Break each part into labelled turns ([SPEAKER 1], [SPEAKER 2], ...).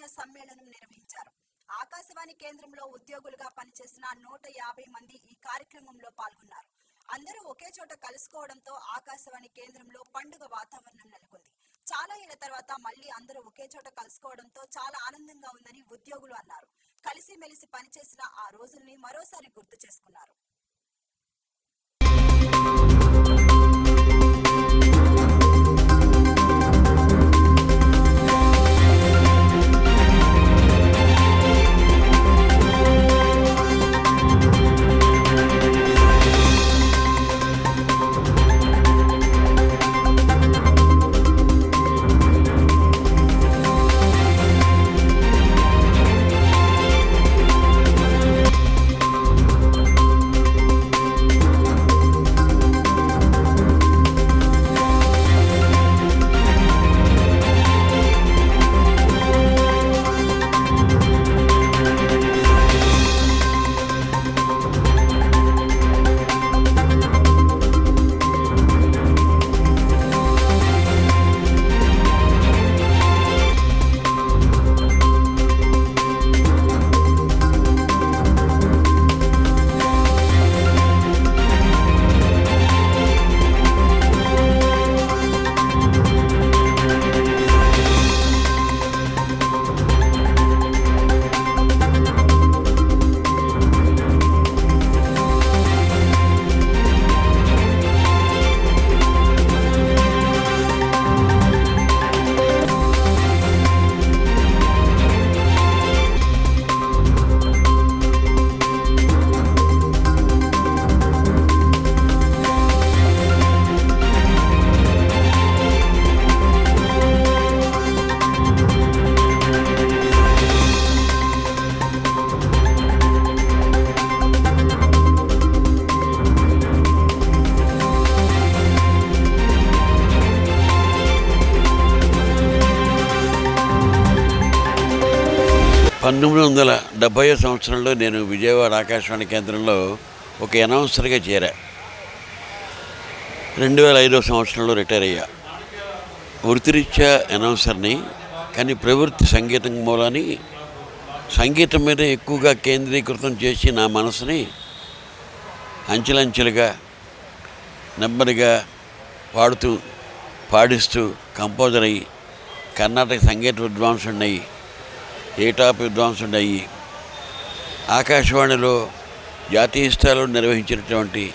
[SPEAKER 1] ఆత్మీయ సమ్మేళనం నిర్వహించారు. ఆకాశవాణి కేంద్రంలో ఉద్యోగులుగా పనిచేసిన నూట యాభై మంది ఈ కార్యక్రమంలో పాల్గొన్నారు. అందరూ ఒకే చోట కలుసుకోవడంతో ఆకాశవాణి కేంద్రంలో పండుగ వాతావరణం నెలకొంది. చాలా ఏళ్ళ తర్వాత మళ్ళీ అందరూ ఒకే చోట కలుసుకోవడంతో చాలా ఆనందంగా ఉందని ఉద్యోగులు అన్నారు. కలిసిమెలిసి పనిచేసిన ఆ రోజుల్ని మరోసారి గుర్తు చేసుకున్నారు.
[SPEAKER 2] పంతొమ్మిది వందల డెబ్భై సంవత్సరంలో నేను విజయవాడ ఆకాశవాణి కేంద్రంలో ఒక అనౌన్సర్గా చేరా. రెండు వేల ఐదో సంవత్సరంలో రిటైర్ అయ్యా. వృత్తిరీత్యా అనౌన్సర్ని కానీ ప్రవృత్తి సంగీతం మూలని సంగీతం మీద ఎక్కువగా కేంద్రీకృతం చేసి నా మనసుని అంచెలంచెలుగా నెమ్మదిగా పాడుతూ పాడిస్తూ కంపోజర్ అయ్యి కర్ణాటక సంగీత విద్వాంసుడిని అయ్యి విద్వాంసుడయ్యి ఆకాశవాణిలో జాతీయ స్థాయిలో నిర్వహించినటువంటి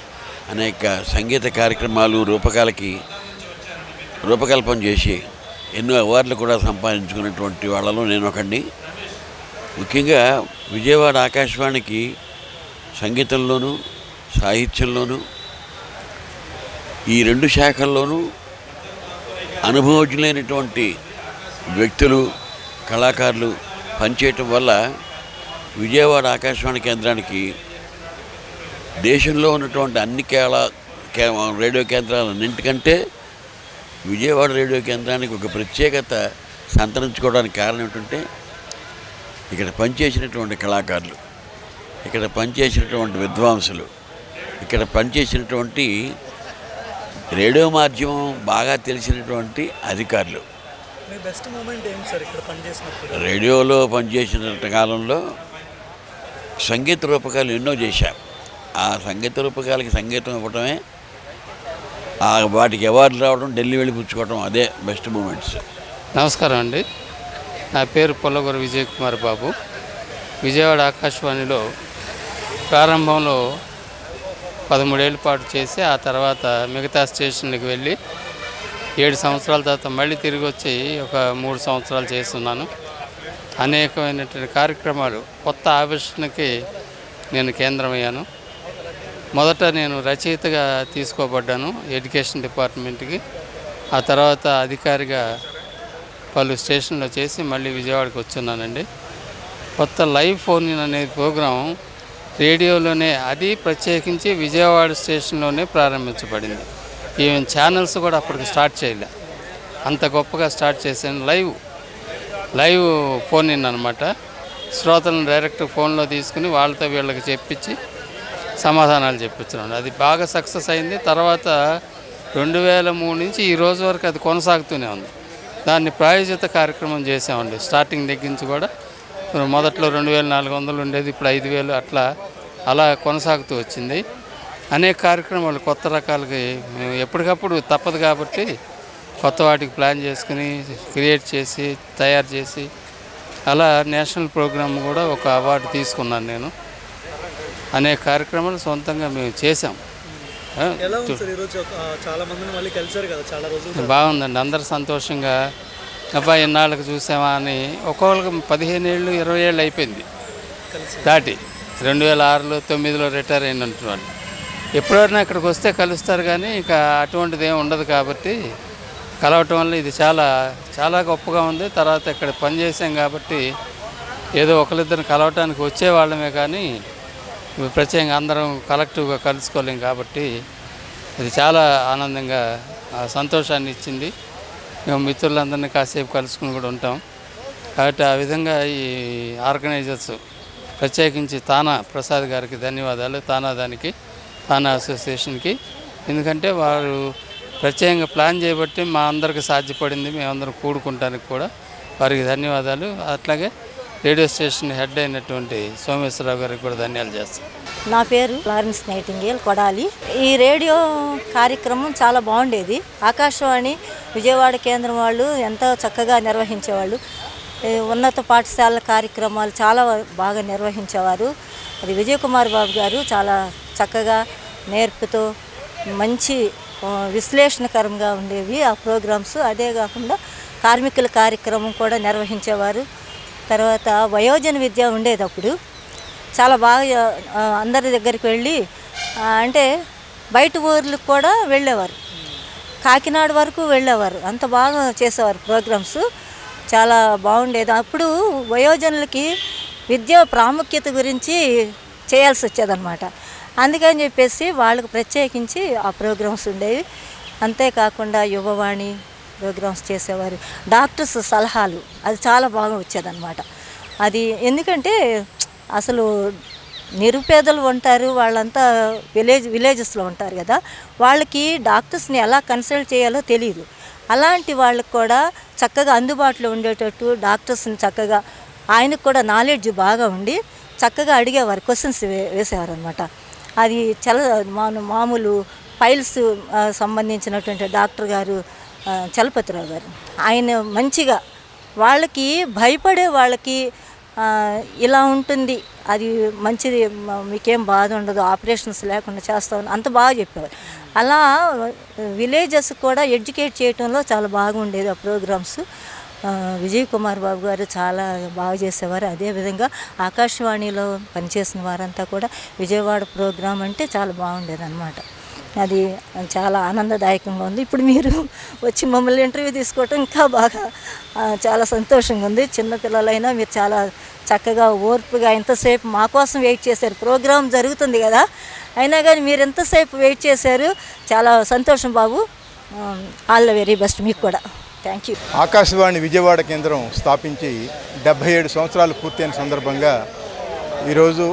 [SPEAKER 2] అనేక సంగీత కార్యక్రమాలు రూపకాలకి రూపకల్పన చేసి ఎన్నో అవార్డులు కూడా సంపాదించుకున్నటువంటి వాళ్ళలో నేను ఒకడిని. ముఖ్యంగా విజయవాడ ఆకాశవాణికి సంగీతంలోనూ సాహిత్యంలోనూ ఈ రెండు శాఖల్లోనూ అనుభవజ్ఞులైనటువంటి వ్యక్తులు కళాకారులు పనిచేయటం వల్ల విజయవాడ ఆకాశవాణి కేంద్రానికి దేశంలో ఉన్నటువంటి అన్ని కేళ కే రేడియో కేంద్రాలన్నింటికంటే విజయవాడ రేడియో కేంద్రానికి ఒక ప్రత్యేకత సంతరించుకోవడానికి కారణం ఏంటంటే ఇక్కడ పనిచేసినటువంటి కళాకారులు ఇక్కడ పనిచేసినటువంటి విద్వాంసులు ఇక్కడ పనిచేసినటువంటి రేడియో మాధ్యమం బాగా తెలిసినటువంటి అధికారులు
[SPEAKER 3] మీ బెస్ట్ మూమెంట్ ఏంటి సార్ ఇక్కడ పనిచేసినప్పుడు?
[SPEAKER 2] రేడియోలో పనిచేసిన కాలంలో సంగీత రూపకాలు ఎన్నో చేశాం. ఆ సంగీత రూపకాలకి సంగీతం ఇవ్వటమే ఆ వాటికి అవార్డులు రావడం ఢిల్లీ వెళ్ళి పుచ్చుకోవడం అదే బెస్ట్ మూమెంట్స్
[SPEAKER 4] నమస్కారం అండి. నా పేరు పొల్లగూర విజయ్ కుమార్ బాబు. విజయవాడ ఆకాశవాణిలో ప్రారంభంలో పదమూడేళ్ళ పాటు చేసి ఆ తర్వాత మిగతా స్టేషన్లకు వెళ్ళి ఏడు సంవత్సరాల తర్వాత మళ్ళీ తిరిగి వచ్చి ఒక మూడు సంవత్సరాలు చేస్తున్నాను. అనేకమైనటువంటి కార్యక్రమాలు కొత్త ఆవిష్కరణకి నేను కేంద్రమయ్యాను. మొదట నేను రచయితగా తీసుకోబడ్డాను ఎడ్యుకేషన్ డిపార్ట్మెంట్కి. ఆ తర్వాత అధికారిగా పలు స్టేషన్లో చేసి మళ్ళీ విజయవాడకి వచ్చున్నానండి. కొత్త లైవ్ ఫోన్ అనే ప్రోగ్రాం రేడియోలోనే అది ప్రత్యేకించి విజయవాడ స్టేషన్లోనే ప్రారంభించబడింది. ఈవెన్ ఛానల్స్ కూడా అప్పటికి స్టార్ట్ చేయలే. అంత గొప్పగా స్టార్ట్ చేశాను లైవ్ లైవ్ ఫోన్ ఇన్ అనమాట శ్రోతలను డైరెక్ట్ ఫోన్లో తీసుకుని వాళ్ళతో వీళ్ళకి చెప్పించి సమాధానాలు చెప్పించినాను అది బాగా సక్సెస్ అయింది. తర్వాత రెండు వేల మూడు నుంచి ఈ రోజు వరకు అది కొనసాగుతూనే ఉంది. దాన్ని ప్రాయోజిత కార్యక్రమం చేసామండి స్టార్టింగ్ దగ్గర నుంచి కూడా మొదట్లో రెండు వేల నాలుగు వందలు ఉండేది ఇప్పుడు ఐదు వేలు అట్లా అలా కొనసాగుతూ వచ్చింది. అనేక కార్యక్రమాలు కొత్త రకాలకి మేము ఎప్పటికప్పుడు తప్పదు కాబట్టి కొత్త వాటికి ప్లాన్ చేసుకుని క్రియేట్ చేసి తయారు చేసి అలా నేషనల్ ప్రోగ్రామ్ కూడా ఒక అవార్డు తీసుకున్నాను నేను. అనేక కార్యక్రమాలు సొంతంగా మేము చేసాం బాగుందండి అందరు సంతోషంగా అబ్బాయి ఇన్నాళ్ళకి చూసామా అని ఒక్కొక్కరికి పదిహేను ఏళ్ళు ఇరవై ఏళ్ళు అయిపోయింది. దాటి రెండు వేల ఆరులో తొమ్మిదిలో రిటైర్ అయినటువంటి ఎప్పుడైనా ఇక్కడికి వస్తే కలుస్తారు కానీ ఇక అటువంటిది ఏమి ఉండదు కాబట్టి కలవటం వల్ల ఇది చాలా చాలా గొప్పగా ఉంది. తర్వాత ఇక్కడ పనిచేసాం కాబట్టి ఏదో ఒకరిద్దరిని కలవటానికి వచ్చేవాళ్ళమే కానీ ప్రత్యేకంగా అందరం కలెక్టివ్గా కలుసుకోలేం కాబట్టి ఇది చాలా ఆనందంగా సంతోషాన్ని ఇచ్చింది. మేము మిత్రులందరినీ కాసేపు కలుసుకుని కూడా ఉంటాం. కాబట్టి ఆ విధంగా ఈ ఆర్గనైజర్స్ ప్రత్యేకించి తానా ప్రసాద్ గారికి ధన్యవాదాలు. తానా దానికి తానా అసోసియేషన్కి. ఎందుకంటే వారు ప్రత్యేకంగా ప్లాన్ చేయబట్టి మా అందరికి సాధ్యపడింది మేమందరం కూడుకుంటానికి కూడా. వారికి ధన్యవాదాలు. అట్లాగే రేడియో స్టేషన్ హెడ్ అయినటువంటి సోమేశ్వరరావు గారికి కూడా ధన్యాలు చేస్తాను
[SPEAKER 5] నా పేరు లారెన్స్ నైటింగేల్ కొడాలి. ఈ రేడియో కార్యక్రమం చాలా బాగుండేది. ఆకాశవాణి విజయవాడ కేంద్రం వాళ్ళు ఎంతో చక్కగా నిర్వహించేవాళ్ళు. ఉన్నత పాఠశాల కార్యక్రమాలు చాలా బాగా నిర్వహించేవారు. అది విజయ్ కుమార్ బాబు గారు చాలా చక్కగా నేర్పుతూ మంచి విశ్లేషణకరంగా ఉండేవి ఆ ప్రోగ్రామ్స్. అదే కాకుండా కార్మికుల కార్యక్రమం కూడా నిర్వహించేవారు. తర్వాత వయోజన విద్య ఉండేది అప్పుడు. చాలా బాగా అందరి దగ్గరికి వెళ్ళి అంటే బయట ఊర్లకు కూడా వెళ్ళేవారు. కాకినాడ వరకు వెళ్ళేవారు. అంత బాగా చేసేవారు ప్రోగ్రామ్స్. చాలా బాగుండేది. అప్పుడు వయోజనులకి విద్య ప్రాముఖ్యత గురించి చేయాల్సి వచ్చేదన్నమాట. అందుకని చెప్పేసి వాళ్ళకు ప్రత్యేకించి ఆ ప్రోగ్రామ్స్ ఉండేవి. అంతేకాకుండా యువవాణి ప్రోగ్రామ్స్ చేసేవారు. డాక్టర్స్ సలహాలు అది చాలా బాగా వచ్చేదన్నమాట. అది ఎందుకంటే అసలు నిరుపేదలు ఉంటారు వాళ్ళంతా విలేజ్ విలేజెస్లో ఉంటారు కదా. వాళ్ళకి డాక్టర్స్ని ఎలా కన్సల్ట్ చేయాలో తెలియదు అలాంటి వాళ్ళకు కూడా చక్కగా అందుబాటులో ఉండేటట్టు డాక్టర్స్ని చక్కగా ఆయనకు కూడా నాలెడ్జ్ బాగా ఉండి చక్కగా అడిగేవారు క్వశ్చన్స్ వే వేసేవారు అనమాట అది చల మాను మామూలు ఫైల్స్ సంబంధించినటువంటి డాక్టర్ గారు చలపతిరావు గారు. ఆయన మంచిగా వాళ్ళకి భయపడే వాళ్ళకి ఇలా ఉంటుంది. అది మంచిది మీకేం బాధ ఉండదు. ఆపరేషన్స్ లేకుండా చేస్తామని అంత బాగా చెప్పేవారు. అలా విలేజెస్ కూడా ఎడ్యుకేట్ చేయటంలో చాలా బాగుండేది ఆ ప్రోగ్రామ్స్. విజయ్ కుమార్ బాబు గారు చాలా బాగా చేసేవారు. అదేవిధంగా ఆకాశవాణిలో పనిచేసిన వారంతా కూడా విజయవాడ ప్రోగ్రాం అంటే చాలా బాగుండేది అనమాట అది చాలా ఆనందదాయకంగా ఉంది. ఇప్పుడు మీరు వచ్చి మమ్మల్ని ఇంటర్వ్యూ తీసుకోవటం ఇంకా బాగా చాలా సంతోషంగా ఉంది. చిన్నపిల్లలైనా మీరు చాలా చక్కగా ఓర్పుగా ఎంతసేపు మా కోసం వెయిట్ చేశారు. ప్రోగ్రాం జరుగుతుంది కదా. అయినా కానీ మీరు ఎంతసేపు వెయిట్ చేశారు. చాలా సంతోషం బాబు. ఆల్ ద వెరీ బెస్ట్ మీకు కూడా. థ్యాంక్ యూ
[SPEAKER 6] ఆకాశవాణి విజయవాడ కేంద్రం స్థాపించి డెబ్భై ఏడు సంవత్సరాలు పూర్తయిన సందర్భంగా ఈరోజు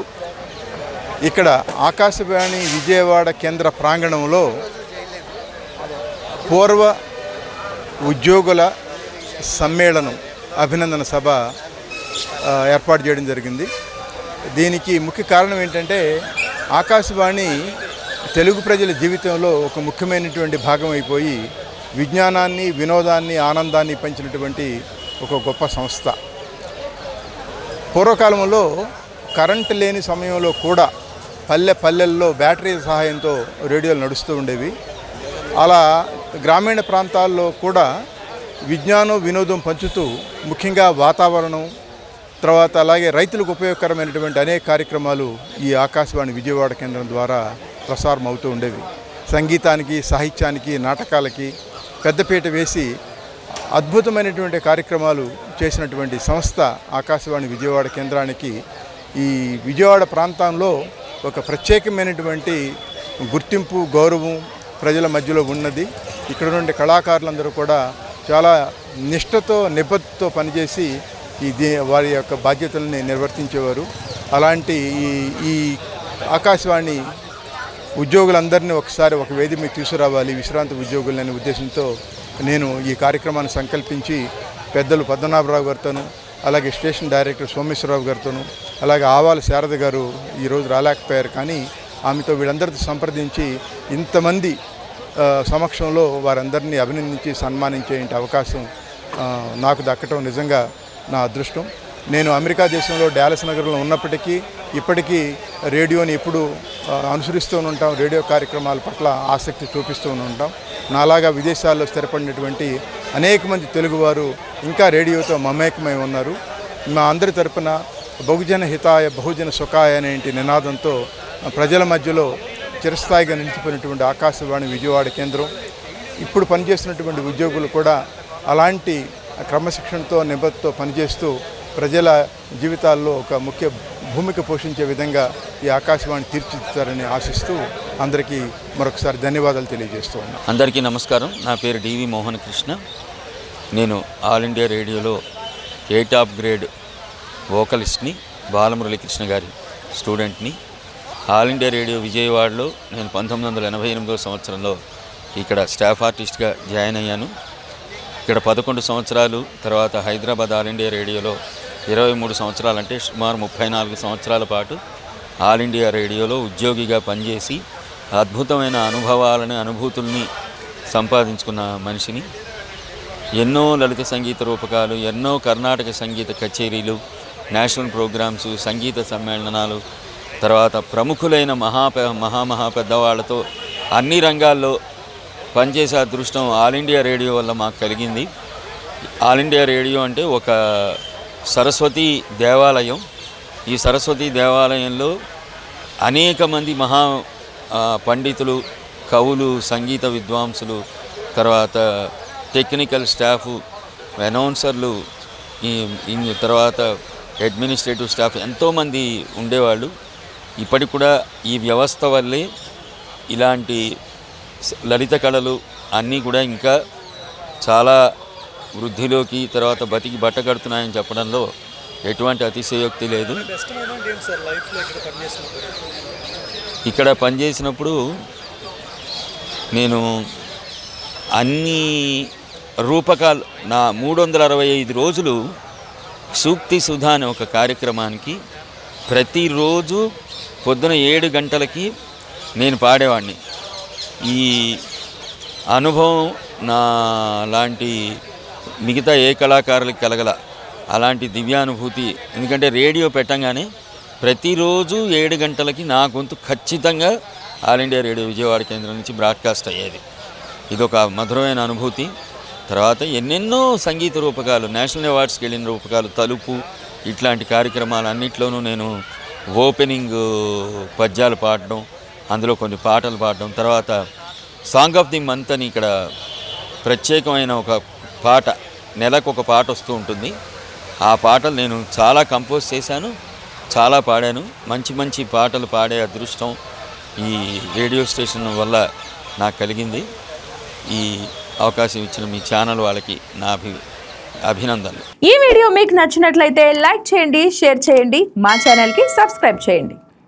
[SPEAKER 6] ఇక్కడ ఆకాశవాణి విజయవాడ కేంద్ర ప్రాంగణంలో పూర్వ ఉద్యోగుల సమ్మేళనం అభినందన సభ ఏర్పాటు చేయడం జరిగింది. దీనికి ముఖ్య కారణం ఏంటంటే ఆకాశవాణి తెలుగు ప్రజల జీవితంలో ఒక ముఖ్యమైనటువంటి భాగం అయిపోయి విజ్ఞానాన్ని వినోదాన్ని ఆనందాన్ని పంచినటువంటి ఒక గొప్ప సంస్థ. పూర్వకాలంలో కరెంటు లేని సమయంలో కూడా పల్లె పల్లెల్లో బ్యాటరీ సహాయంతో రేడియోలు నడుస్తూ ఉండేవి. అలా గ్రామీణ ప్రాంతాల్లో కూడా విజ్ఞానం వినోదం పంచుతూ ముఖ్యంగా వాతావరణం తర్వాత అలాగే రైతులకు ఉపయోగకరమైనటువంటి అనేక కార్యక్రమాలు ఈ ఆకాశవాణి విజయవాడ కేంద్రం ద్వారా ప్రసారం అవుతూ ఉండేవి. సంగీతానికి సాహిత్యానికి నాటకాలకి పెద్దపీట వేసి అద్భుతమైనటువంటి కార్యక్రమాలు చేసినటువంటి సంస్థ ఆకాశవాణి విజయవాడ కేంద్రానికి ఈ విజయవాడ ప్రాంతంలో ఒక ప్రత్యేకమైనటువంటి గుర్తింపు గౌరవం ప్రజల మధ్యలో ఉన్నది. ఇక్కడ నుండి కళాకారులందరూ కూడా చాలా నిష్ఠతో నిబద్ధతో పనిచేసి ఈ దే వారి యొక్క బాధ్యతల్ని నిర్వర్తించేవారు. అలాంటి ఈ ఈ ఆకాశవాణి ఉద్యోగులందరినీ ఒకసారి ఒక వేది మీద తీసుకురావాలి విశ్రాంతి ఉద్యోగులనే ఉద్దేశంతో నేను ఈ కార్యక్రమాన్ని సంకల్పించి పెద్దలు పద్మనాభరావు గారితోనూ అలాగే స్టేషన్ డైరెక్టర్ సోమేశ్వరరావు గారితోనూ అలాగే ఆవాల శారద గారు ఈరోజు రాలేకపోయారు. కానీ ఆమెతో వీళ్ళందరితో సంప్రదించి ఇంతమంది సమక్షంలో వారందరినీ అభినందించి సన్మానించే అవకాశం నాకు దక్కటం నిజంగా నా అదృష్టం. నేను అమెరికా దేశంలో డాలస్ నగరంలో ఉన్నప్పటికీ ఇప్పటికీ రేడియోని ఎప్పుడు అనుసరిస్తూ ఉంటాం. రేడియో కార్యక్రమాల పట్ల ఆసక్తి చూపిస్తూ ఉంటాం. నాలాగా విదేశాల్లో స్థిరపడినటువంటి అనేక మంది తెలుగువారు ఇంకా రేడియోతో మమేకమై ఉన్నారు. మా అందరి తరపున బహుజన హితాయ బహుజన సుఖాయ అనేటి నినాదంతో ప్రజల మధ్యలో చిరస్థాయిగా నిలిచిపోయినటువంటి ఆకాశవాణి విజయవాడ కేంద్రం ఇప్పుడు పనిచేస్తున్నటువంటి ఉద్యోగులు కూడా అలాంటి క్రమశిక్షణతో నిబద్ధతో పనిచేస్తూ ప్రజల జీవితాల్లో ఒక ముఖ్య భూమిక పోషించే విధంగా ఈ ఆకాశవాణి తీర్చిదిద్దుతారని ఆశిస్తూ అందరికీ మరొకసారి ధన్యవాదాలు తెలియజేస్తూ ఉన్నాను
[SPEAKER 7] అందరికీ నమస్కారం. నా పేరు డివి మోహన్ కృష్ణ. నేను ఆల్ ఇండియా రేడియోలో ఎయిట్ ఆఫ్ గ్రేడ్ వోకలిస్ట్ని బాలమురళీకృష్ణ గారి స్టూడెంట్ని ఆల్ ఇండియా రేడియో విజయవాడలో నేను పంతొమ్మిది వందల ఎనభై ఎనిమిదో సంవత్సరంలో ఇక్కడ స్టాఫ్ ఆర్టిస్ట్గా జాయిన్ అయ్యాను. ఇక్కడ పదకొండు సంవత్సరాలు తర్వాత హైదరాబాద్ ఆల్ ఇండియా రేడియోలో ఇరవై మూడు సంవత్సరాలు అంటే సుమారు ముప్పై నాలుగు సంవత్సరాల పాటు ఆల్ ఇండియా రేడియోలో ఉద్యోగిగా పనిచేసి అద్భుతమైన అనుభవాలని అనుభూతుల్ని సంపాదించుకున్న మనిషిని. ఎన్నో లలిత సంగీత రూపకాలు ఎన్నో కర్ణాటక సంగీత కచేరీలు నేషనల్ ప్రోగ్రామ్స్ సంగీత సమ్మేళనాలు తర్వాత ప్రముఖులైన మహా మహామహా పెద్దవాళ్ళతో అన్ని రంగాల్లో పనిచేసే అదృష్టం ఆల్ ఇండియా రేడియో వల్ల మాకు కలిగింది. ఆల్ ఇండియా రేడియో అంటే ఒక సరస్వతి దేవాలయం. ఈ సరస్వతి దేవాలయంలో అనేక మంది మహా పండితులు కవులు సంగీత విద్వాంసులు తర్వాత టెక్నికల్ స్టాఫ్ అనౌన్సర్లు ఈ తర్వాత అడ్మినిస్ట్రేటివ్ స్టాఫ్ ఎంతోమంది ఉండేవాళ్ళు. ఇప్పటికి కూడా ఈ వ్యవస్థ వల్లే ఇలాంటి లలిత కళలు అన్నీ కూడా ఇంకా చాలా వృద్ధిలోకి తర్వాత బతికి బట్ట కడుతున్నాయని చెప్పడంలో ఎటువంటి అతిశయోక్తి లేదు. ఇక్కడ పనిచేసినప్పుడు. నేను అన్ని రూపకాలు నా మూడు వందల అరవై ఐదు రోజులు సూక్తి సుధా అనే ఒక కార్యక్రమానికి ప్రతిరోజు పొద్దున ఏడు గంటలకి నేను పాడేవాడిని. ఈ అనుభవం నా లాంటి మిగతా ఏ కళాకారులకు కలగల అలాంటి దివ్యానుభూతి. ఎందుకంటే రేడియో పెట్టంగానే ప్రతిరోజు ఏడు గంటలకి నా గొంతు ఖచ్చితంగా ఆల్ ఇండియా రేడియో విజయవాడ కేంద్రం నుంచి బ్రాడ్కాస్ట్ అయ్యేది. ఇదొక మధురమైన అనుభూతి. తర్వాత ఎన్నెన్నో సంగీత రూపకాలు నేషనల్ అవార్డ్స్కి వెళ్ళిన రూపకాలు తలుపు ఇట్లాంటి కార్యక్రమాలు అన్నిట్లోనూ నేను ఓపెనింగ్ పద్యాలు పాడడం అందులో కొన్ని పాటలు పాడడం తర్వాత సాంగ్ ఆఫ్ ది మంత్ అని ఇక్కడ ప్రత్యేకమైన ఒక పాట నెలకు ఒక పాట వస్తూ ఉంటుంది. ఆ పాటలు నేను చాలా కంపోజ్ చేశాను చాలా పాడాను. మంచి మంచి పాటలు పాడే అదృష్టం ఈ రేడియో స్టేషన్ వల్ల నాకు కలిగింది. ఈ అవకాశం ఇచ్చిన మీ ఛానల్ వాళ్ళకి నా అభి అభినందనలు.
[SPEAKER 8] ఈ వీడియో మీకు నచ్చినట్లయితే లైక్ చేయండి షేర్ చేయండి మా ఛానల్కి సబ్స్క్రైబ్ చేయండి.